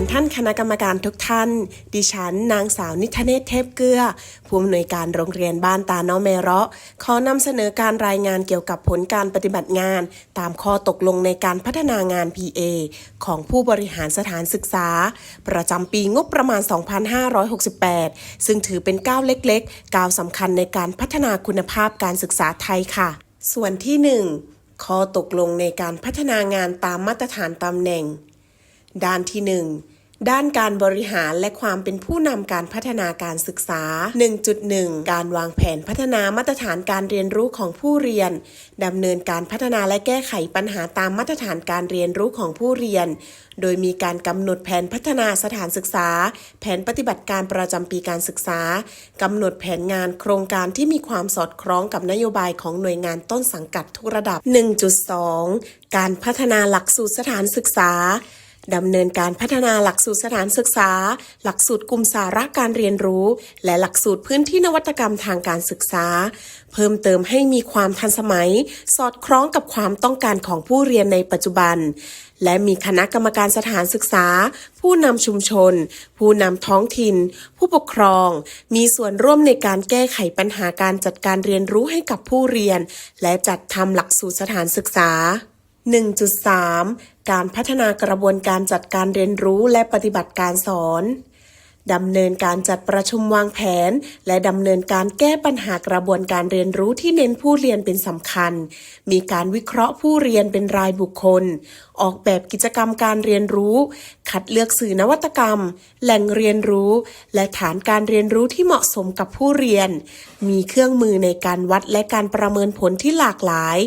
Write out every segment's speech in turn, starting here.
นท่านคณะกรรมการทุกท่าน ดิฉัน นางสาวนิธเนศเทพเกลือ ผู้อำนวยการโรงเรียนบ้านตาเนเมเราะขอนำเสนอการรายงานเกี่ยวกับผลการปฏิบัติงาน ตามข้อตกลงในการพัฒนางาน PA ของผู้บริหารสถานศึกษา ประจำปีงบประมาณ 2568 ซึ่งถือเป็นก้าวเล็กๆ ก้าวสำคัญในการพัฒนาคุณภาพการศึกษาไทยค่ะ ส่วนที่ 1 ข้อตกลงในการพัฒนางานตามมาตรฐานตำแหน่ง ด้านที่ 1 ด้านการบริหารและความเป็นผู้นำการพัฒนาการศึกษา 1.1 การวางแผนพัฒนามาตรฐานการเรียนรู้ของผู้เรียนดำเนินการพัฒนาและแก้ไขปัญหาตามมาตรฐานการเรียนรู้ของผู้เรียน โดยมีการกำหนดแผนพัฒนาสถานศึกษา แผนปฏิบัติการประจำปีการศึกษากำหนดแผนงานโครงการที่มีความสอดคล้องกับนโยบายของหน่วยงานต้นสังกัดทุกระดับ 1.2 การพัฒนาหลักสูตรสถานศึกษา ดำเนินการพัฒนาหลักสูตรสถานศึกษา หลักสูตรกลุ่มสาระการเรียนรู้ และหลักสูตรพื้นที่นวัตกรรมทางการศึกษา เพิ่มเติมให้มีความทันสมัย สอดคล้องกับความต้องการของผู้เรียนในปัจจุบัน และมีคณะกรรมการสถานศึกษา ผู้นำชุมชน ผู้นำท้องถิ่น ผู้ปกครอง มีส่วนร่วมในการแก้ไขปัญหาการจัดการเรียนรู้ให้กับผู้เรียน และจัดทำหลักสูตรสถานศึกษา1.3 การพัฒนากระบวนการจัดการเรียนรู้และปฏิบัติการสอนดำเนินการจัดประชุมวางแผน และดำเนินการแก้ปัญหากระบวนการเรียนรู้ที่เน้นผู้เรียนเป็นสำคัญ มีการวิเคราะห์ผู้เรียนเป็นรายบุคคล ออกแบบกิจกรรมการเรียนรู้ คัดเลือกสื่อนวัตกรรม แหล่งเรียนรู้ และฐานการเรียนรู้ที่เหมาะสมกับผู้เรียน มีเครื่องมือในการวัดและการประเมินผลที่หลากหลาย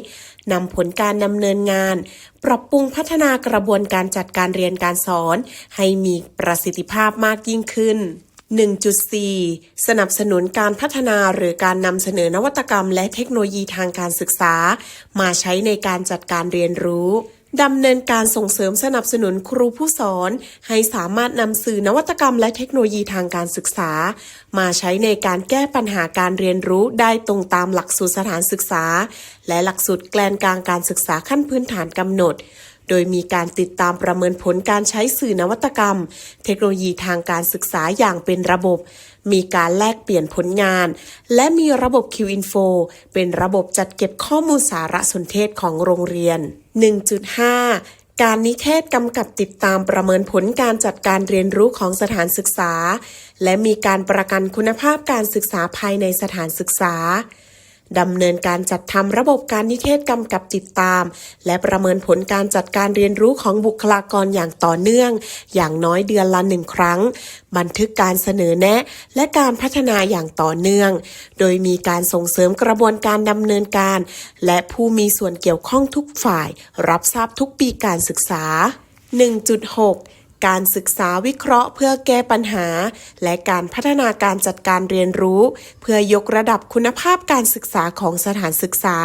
นำผลการดำเนินงาน ปรับปรุงพัฒนากระบวนการจัดการเรียนการสอน ให้มีประสิทธิภาพมากยิ่งขึ้น 1.4 สนับสนุนการพัฒนาหรือการนำเสนอนวัตกรรมและเทคโนโลยีทางการศึกษา มาใช้ในการจัดการเรียนรู้ ดำเนินการส่งเสริมสนับสนุนครูผู้สอน ให้สามารถนำสื่อนวัตกรรมและเทคโนโลยีทางการศึกษา มาใช้ในการแก้ปัญหาการเรียนรู้ได้ตรงตามหลักสูตรสถานศึกษา และหลักสูตรแกลนกลางการศึกษาขั้นพื้นฐานกำหนด โดยมีการติดตามประเมินผลการใช้สื่อนวัตกรรม เทคโนโลยีทางการศึกษาอย่างเป็นระบบ มีการแลกเปลี่ยนผลงาน และมีระบบ QInfo เป็นระบบจัดเก็บข้อมูลสารสนเทศของโรงเรียน 1.5การนิเทศกำกับติดตามประเมินผลการจัดการเรียนรู้ของสถานศึกษา และมีการประกันคุณภาพการศึกษาภายในสถานศึกษา ดำเนินการจัดทำระบบการนิเทศกำกับติดตาม และประเมินผลการจัดการเรียนรู้ของบุคลากรอย่างต่อเนื่อง อย่างน้อยเดือนละหนึ่งครั้ง บันทึกการเสนอแนะ และการพัฒนาอย่างต่อเนื่อง โดยมีการส่งเสริมกระบวนการดำเนินการ และผู้มีส่วนเกี่ยวข้องทุกฝ่าย รับทราบทุกปีการศึกษา 1.6 การศึกษาวิเคราะห์เพื่อแก้ปัญหา และการพัฒนาการจัดการเรียนรู้ เพื่อยกระดับคุณภาพการศึกษาของสถานศึกษา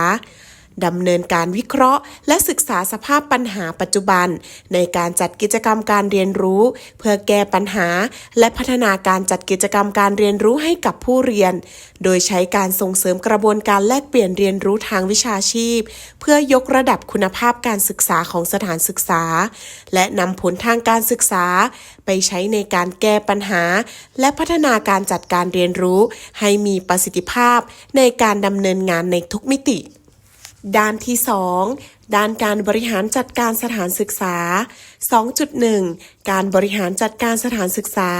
ดำเนินการวิเคราะห์ และศึกษาสภาพปัญหาปัจจุบัน ในการจัดกิจกรรมการเรียนรู้ เพื่อแก้ปัญหา และพัฒนาการจัดกิจกรรมการเรียนรู้ให้กับผู้เรียน โดยใช้การส่งเสริมกระบวนการแลกเปลี่ยนเรียนรู้ทางวิชาชีพ เพื่อยกระดับคุณภาพการศึกษาของสถานศึกษา และนำผลทางการศึกษา ไปใช้ในการแก้ปัญหา และพัฒนาการจัดการเรียนรู้ ให้มีประสิทธิภาพในการดำเนินงานในทุกมิติ ด้านที่ 2 ด้านการบริหารจัดการสถานศึกษา 2.1 การบริหารจัดการสถานศึกษา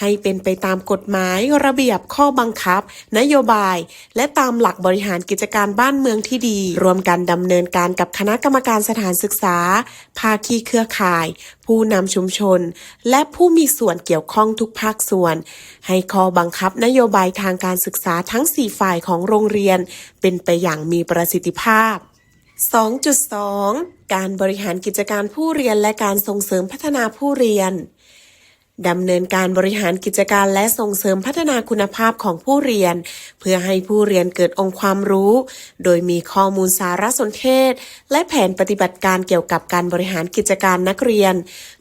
ให้เป็นไปตามกฎหมายระเบียบข้อบังคับ นโยบาย และตามหลักบริหารกิจการบ้านเมืองที่ดี รวมกันดำเนินการกับคณะกรรมการสถานศึกษา ภาคีเครือข่าย ผู้นำชุมชน และผู้มีส่วนเกี่ยวข้องทุกภาคส่วน ให้ข้อบังคับนโยบายทางการศึกษาทั้ง 4 ฝ่ายของโรงเรียน เป็นไปอย่างมีประสิทธิภาพ 2.2 การบริหารกิจการผู้เรียนและการส่งเสริมพัฒนาผู้เรียน ดำเนินการบริหารกิจการและส่งเสริมพัฒนาคุณภาพของผู้เรียน เพื่อให้ผู้เรียนเกิดองค์ความรู้ โดยมีข้อมูลสารสนเทศ และแผนปฏิบัติการเกี่ยวกับการบริหารกิจการนักเรียน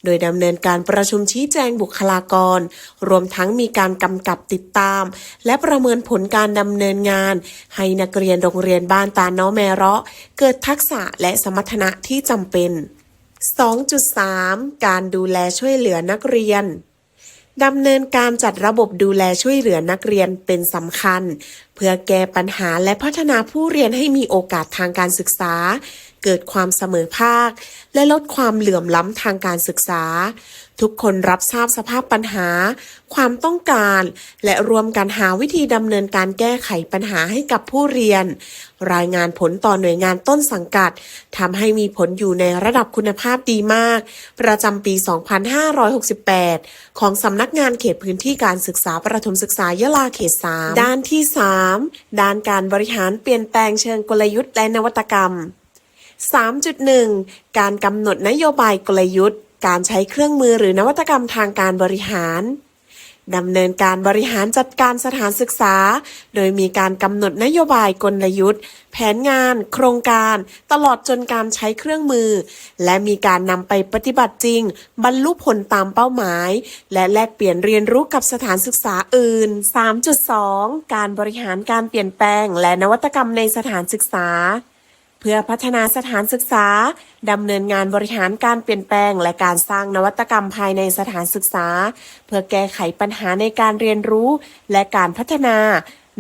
โดยดำเนินการประชุมชี้แจงบุคลากร รวมทั้งมีการกำกับติดตาม และประเมินผลการดำเนินงาน ให้นักเรียนโรงเรียนบ้านตานาะแมเราะ เกิดทักษะและสมรรถนะที่จำเป็น 2.3 การดูแลช่วยเหลือนักเรียนดำเนินการจัดระบบดูแลช่วยเหลือนักเรียนเป็นสำคัญ เพื่อแก้ปัญหาและพัฒนาผู้เรียนให้มีโอกาสทางการศึกษา เกิดความเสมอภาค และลดความเหลื่อมล้ำทางการศึกษา ทุกคนรับทราบสภาพปัญหา ความต้องการ และรวมกันหาวิธีดำเนินการแก้ไขปัญหาให้กับผู้เรียน รายงานผลต่อหน่วยงานต้นสังกัดทำให้มีผลอยู่ในระดับคุณภาพดีมาก ประจำปี 2568 ของสำนักงานเขตพื้นที่การศึกษาประถมศึกษายะลาเขต 3 ด้านที่ 3 ด้านการบริหารเปลี่ยนแปลงเชิงกลยุทธ์และนวัตกรรม 3.1 การกำหนดนโยบายกลยุทธ์ การใช้เครื่องมือหรือนวัตกรรมทางการบริหารดำเนินการบริหารจัดการสถานศึกษา โดยมีการกำหนดนโยบายกลยุทธ์ แผนงาน โครงการ ตลอดจนการใช้เครื่องมือ และมีการนำไปปฏิบัติจริง บรรลุผลตามเป้าหมาย และแลกเปลี่ยนเรียนรู้กับสถานศึกษาอื่น 3.2 การบริหารการเปลี่ยนแปลง และนวัตกรรมในสถานศึกษา พื่อพัฒนาสถานศึกษา ดำเนินงานบริหารการเปลี่ยนแปลง และการสร้างนวัตกรรมภายในสถานศึกษา เพื่อแก้ไขปัญหาในการเรียนรู้ และการพัฒนา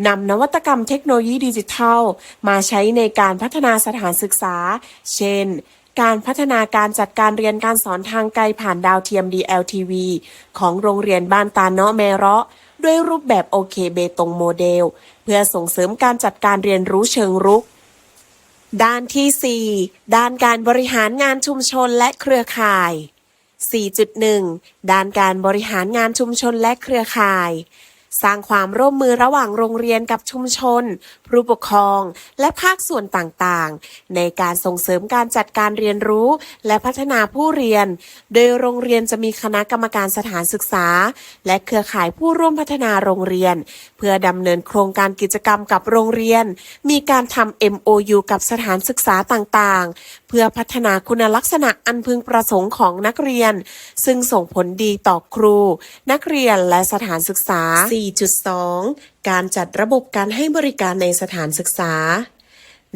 นำนวัตกรรมเทคโนโลยีดิจิทัล มาใช้ในการพัฒนาสถานศึกษา เช่น การพัฒนาการจัดการเรียนการสอนทางไกลผ่านดาวเทียม DLTV ของโรงเรียนบ้านตาเนาะแมเราะด้วยรูปแบบโอเคเบตงโมเดล เพื่อส่งเสริมการจัดการเรียนรู้เชิงรุก ด้านที่ 4 ด้านการบริหารงานชุมชนและเครือข่าย 4.1 ด้านการบริหารงานชุมชนและเครือข่าย สร้างความร่วมมือระหว่างโรงเรียนกับชุมชน ผู้ปกครอง และภาคส่วนต่างๆ ในการส่งเสริมการจัดการเรียนรู้ และพัฒนาผู้เรียน โดยโรงเรียนจะมีคณะกรรมการสถานศึกษา และเครือข่ายผู้ร่วมพัฒนาโรงเรียน เพื่อดำเนินโครงการกิจกรรมกับโรงเรียน มีการทำ MOU กับสถานศึกษาต่างๆ เพื่อพัฒนาคุณลักษณะอันพึงประสงค์ของนักเรียน ซึ่งส่งผลดีต่อครู นักเรียนและสถานศึกษา4.2 การจัดระบบการให้บริการในสถานศึกษา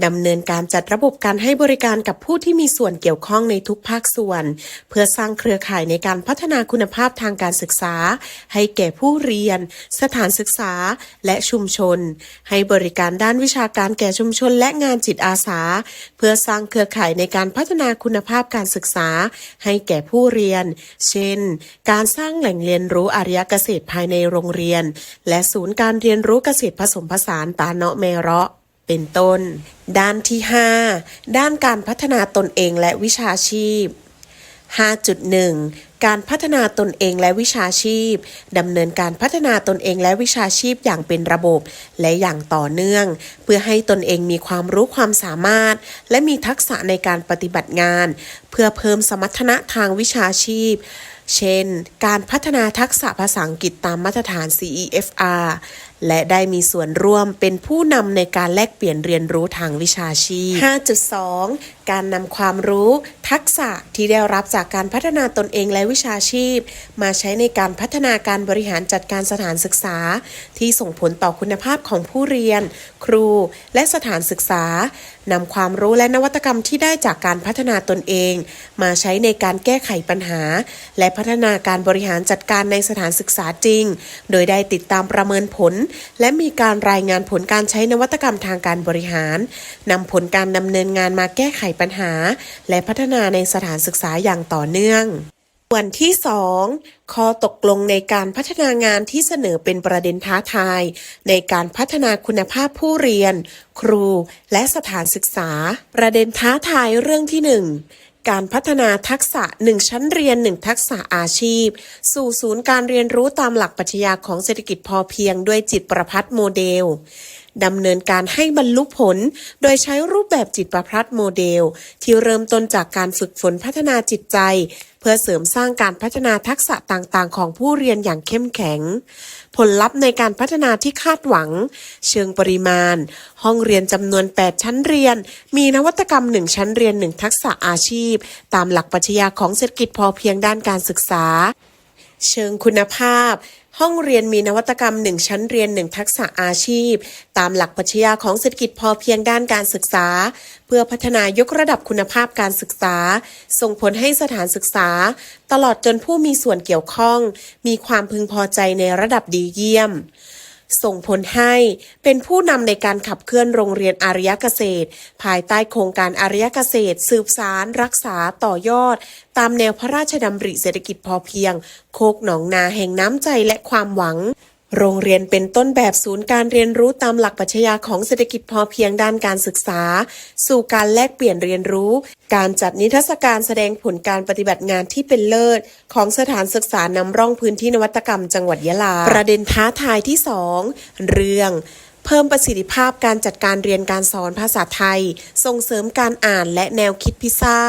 ดำเนินการจัดระบบการให้บริการกับผู้ที่มีส่วนเกี่ยวข้องในทุกภาคส่วน เพื่อสร้างเครือข่ายในการพัฒนาคุณภาพทางการศึกษา ให้แก่ผู้เรียน สถานศึกษา และชุมชน ให้บริการด้านวิชาการแก่ชุมชนและงานจิตอาสา เพื่อสร้างเครือข่ายในการพัฒนาคุณภาพการศึกษา ให้แก่ผู้เรียน เช่น การสร้างแหล่งเรียนรู้อารยเกษตรภายในโรงเรียน และศูนย์การเรียนรู้เกษตรผสมผสานตาเนาะเมเราะ เป็นต้น ด้านที่ 5 ด้านการพัฒนาตนเองและวิชาชีพ 5.1 การพัฒนาตนเองและวิชาชีพดำเนินการพัฒนาตนเองและวิชาชีพอย่างเป็นระบบและอย่างต่อเนื่อง เพื่อให้ตนเองมีความรู้ความสามารถ และมีทักษะในการปฏิบัติงาน เพื่อเพิ่มสมรรถนะทางวิชาชีพเช่น การพัฒนาทักษะภาษาอังกฤษตามมาตรฐาน CEFR และได้มีส่วนร่วมเป็นผู้นำในการแลกเปลี่ยนเรียนรู้ทางวิชาชีพ 5.2 การนำความรู้ ทักษะที่ได้รับจากการพัฒนาตนเองและวิชาชีพ มาใช้ในการพัฒนาการบริหารจัดการสถานศึกษา ที่ส่งผลต่อคุณภาพของผู้เรียน ครู และสถานศึกษานำความรู้และนวัตกรรมที่ได้จากการพัฒนาตนเอง มาใช้ในการแก้ไขปัญหา และพัฒนาการบริหารจัดการในสถานศึกษาจริง โดยได้ติดตามประเมินผล และมีการรายงานผลการใช้นวัตกรรมทางการบริหารนำผลการดำเนินงานมาแก้ไขปัญหา และพัฒนาในสถานศึกษาอย่างต่อเนื่องส่วนที่ 2 ข้อตกลงในการพัฒนางานที่เสนอเป็นประเด็นท้าทาย ในการพัฒนาคุณภาพผู้เรียน ครู และสถานศึกษา ประเด็นท้าทายเรื่องที่ 1 การพัฒนาทักษะ 1 ชั้นเรียน 1 ทักษะอาชีพ สู่ศูนย์การเรียนรู้ตามหลักปรัชญาของเศรษฐกิจพอเพียงด้วยจิตประพัฒน์โมเดล ดำเนินการให้บรรลุผล โดยใช้รูปแบบจิตประพัฒน์โมเดล ที่เริ่มต้นจากการฝึกฝนพัฒนาจิตใจ เพื่อเสริมสร้างการพัฒนาทักษะต่างๆ ของผู้เรียนอย่างเข้มแข็ง ผลลัพธ์ในการพัฒนาที่คาดหวัง เชิงปริมาณ ห้องเรียนจำนวน 8 ชั้นเรียน มีนวัตกรรม 1 ชั้นเรียน 1 ทักษะอาชีพ ตามหลักปรัชญาของเศรษฐกิจพอเพียงด้านการศึกษา เชิงคุณภาพ ห้องเรียนมีนวัตกรรม 1 ชั้นเรียน 1 ทักษะอาชีพ ตามหลักปัชญาของเศรษฐกิจพอเพียงด้านการศึกษา เพื่อพัฒนายกระดับคุณภาพการศึกษา ส่งผลให้สถานศึกษา ตลอดจนผู้มีส่วนเกี่ยวข้อง มีความพึงพอใจในระดับดีเยี่ยม ส่งผลให้เป็นผู้นำในการขับเคลื่อนโรงเรียนอารยเกษตร ภายใต้โครงการอารยเกษตร สืบสาร รักษาต่อยอด ตามแนวพระราชดำริเศรษฐกิจพอเพียง โคกหนองนาแห่งน้ำใจและความหวัง โรงเรียนเป็นต้นแบบศูนย์การเรียนรู้ตามหลักปรัชญาของเศรษฐกิจพอเพียงด้านการศึกษา สู่การแลกเปลี่ยนเรียนรู้ การจัดนิทรรศการแสดงผลการปฏิบัติงานที่เป็นเลิศ ของสถานศึกษานำร่องพื้นที่นวัตกรรมจังหวัดยะลา ประเด็นท้าทายที่ 2 เรื่องเพิ่มประสิทธิภาพการจัดการเรียนการสอนภาษาไทย ส่งเสริมการอ่านและแนวคิดพิซซ่า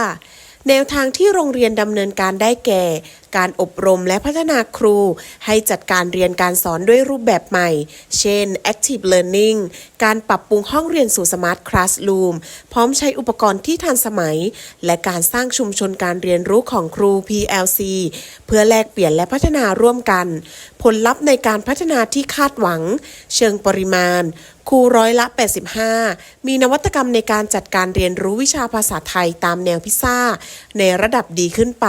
แนวทางที่โรงเรียนดำเนินการได้แก่ การอบรมและพัฒนาครู ให้จัดการเรียนการสอนด้วยรูปแบบใหม่ เช่น Active Learning การปรับปรุงห้องเรียนสู่ Smart Classroom พร้อมใช้อุปกรณ์ที่ทันสมัย และการสร้างชุมชนการเรียนรู้ของครู PLC เพื่อแลกเปลี่ยนและพัฒนาร่วมกัน ผลลัพธ์ในการพัฒนาที่คาดหวัง เชิงปริมาณครูร้อยละ 85 มีนวัตกรรมในการจัดการเรียนรู้วิชาภาษาไทยตามแนวพิซซ่า ในระดับดีขึ้นไป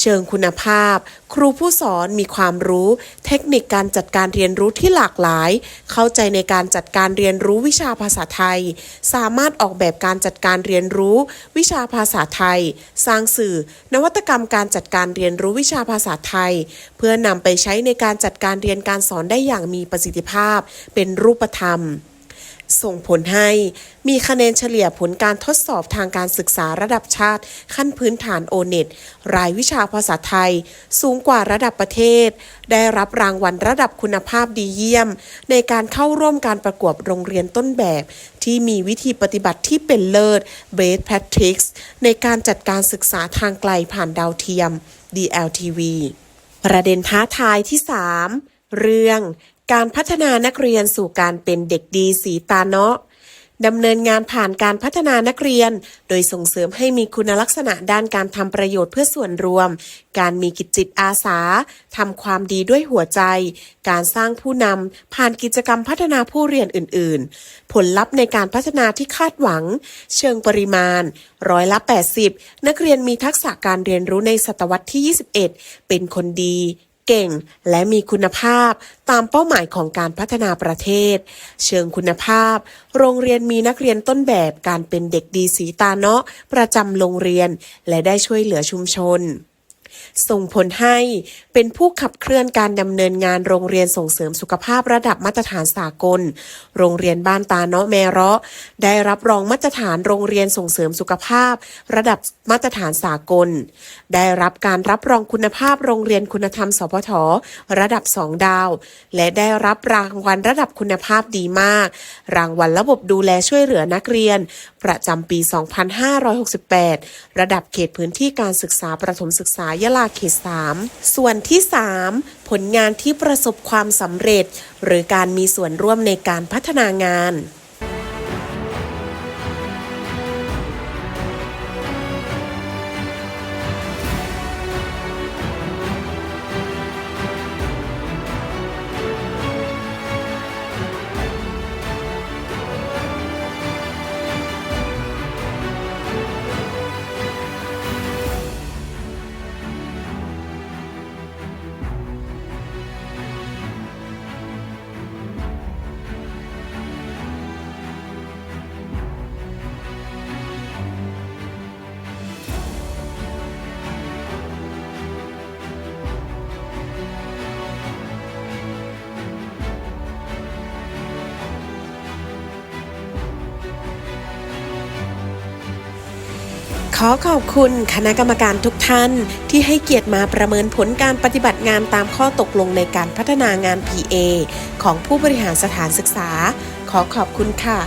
เชิงคุณภาพ ครูผู้สอนมีความรู้ เทคนิคการจัดการเรียนรู้ที่หลากหลาย เข้าใจในการจัดการเรียนรู้วิชาภาษาไทย สามารถออกแบบการจัดการเรียนรู้ วิชาภาษาไทย สร้างสื่อ นวัตกรรมการจัดการเรียนรู้วิชาภาษาไทย เพื่อนำไปใช้ในการจัดการเรียนการสอนได้อย่างมีประสิทธิภาพ เป็นรูปธรรม ส่งผลให้มีคะแนนเฉลี่ยผลการทดสอบทางการศึกษาระดับชาติ ขั้นพื้นฐานโอเน็ตรายวิชาภาษาไทย สูงกว่าระดับประเทศ ได้รับรางวัลระดับคุณภาพดีเยี่ยม ในการเข้าร่วมการประกวดโรงเรียนต้นแบบ ที่มีวิธีปฏิบัติที่เป็นเลิศ Best Practice ในการจัดการศึกษาทางไกลผ่านดาวเทียม DLTV ประเด็นท้าทายที่ 3 เรื่อง การพัฒนานักเรียนสู่การเป็นเด็กดีสีตาเนาะดำเนินงานผ่านการพัฒนานักเรียน โดยส่งเสริมให้มีคุณลักษณะด้านการทำประโยชน์เพื่อส่วนรวม การมีกิจจิตอาสาทำความดีด้วยหัวใจ การสร้างผู้นำผ่านกิจกรรมพัฒนาผู้เรียนอื่น ๆ ผลลัพธ์ในการพัฒนาที่คาดหวัง เชิงปริมาณ ร้อยละ 80 นักเรียนมีทักษะการเรียนรู้ในศตวรรษที่ 21 เป็นคนดี เก่ง และมีคุณภาพตามเป้าหมายของการพัฒนาประเทศ เชิงคุณภาพ โรงเรียนมีนักเรียนต้นแบบการเป็นเด็กดีสีตาเนาะประจำโรงเรียน และได้ช่วยเหลือชุมชน ส่งผลให้เป็นผู้ขับเคลื่อนการดำเนินงานโรงเรียนส่งเสริมสุขภาพระดับมาตรฐานสากล โรงเรียนบ้านตาเนาะแมเราะ ได้รับรองมาตรฐานโรงเรียนส่งเสริมสุขภาพ ระดับมาตรฐานสากล ได้รับการรับรองคุณภาพโรงเรียนคุณธรรม สพท ระดับ 2 ดาว และได้รับรางวัลระดับคุณภาพดีมาก รางวัลระบบดูแลช่วยเหลือนักเรียน ประจำปี 2568 ระดับเขตพื้นที่การศึกษาประถมศึกษายะลาเขต3ส่วนที่ 3 ผลงานที่ประสบความสำเร็จ หรือการมีส่วนร่วมในการพัฒนางาน ขอขอบคุณคณะกรรมการทุกท่าน ที่ให้เกียรติมาประเมินผลการปฏิบัติงานตามข้อตกลงในการพัฒนางาน PA ของผู้บริหารสถานศึกษา ขอขอบคุณค่ะ